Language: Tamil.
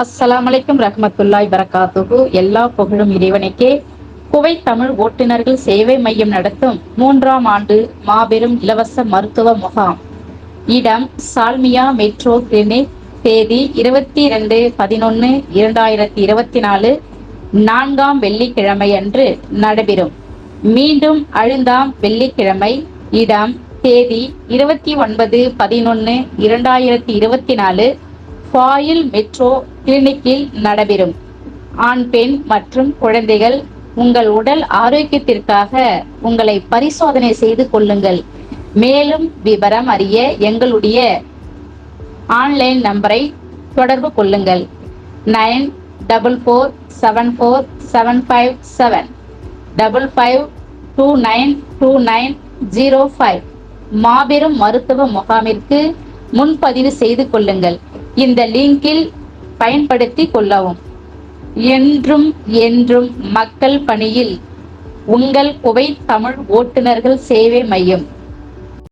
அஸ்லாம் அலைக்கும் ரஹமத்துல்லாய் வரகாத்துகு எல்லா புகழும் இறைவனுக்கே. குவைத் தமிழ் ஓட்டுநர்கள் சேவை மையம் நடத்தும் மூன்றாம் ஆண்டு மாபெரும் இலவச மருத்துவ முகாம். இடம் சால்மியா மெட்ரோ கிளினிக் தேதி இருபத்தி ரெண்டு பதினொன்று இரண்டாயிரத்தி இருபத்தி நாலு நான்காம் வெள்ளிக்கிழமை அன்று நடைபெறும். மீண்டும் அழுந்தாம் வெள்ளிக்கிழமை இடம் தேதி இருபத்தி ஒன்பது பதினொன்று இரண்டாயிரத்தி இருபத்தி நாலு ஃபாயில் மெட்ரோ கிளினிக்கில் நடைபெறும். ஆண் பெண் மற்றும் குழந்தைகள் உங்கள் உடல் ஆரோக்கியத்திற்காக உங்களை பரிசோதனை செய்து கொள்ளுங்கள். மேலும் விவரம் அறிய எங்களுடைய ஆன்லைன் நம்பரை தொடர்பு கொள்ளுங்கள். Nine double four seven four seven five seven double five two nine two nine zero five. மாபெரும் மருத்துவ முகாமிற்கு முன்பதிவு செய்து கொள்ளுங்கள். இந்த லிங்கில் பயன்படுத்தி கொள்ளவும். என்றும் என்றும் மக்கள் பணியில் உங்கள் குவைத் தமிழ் ஓட்டுநர்கள் சேவை மையம்.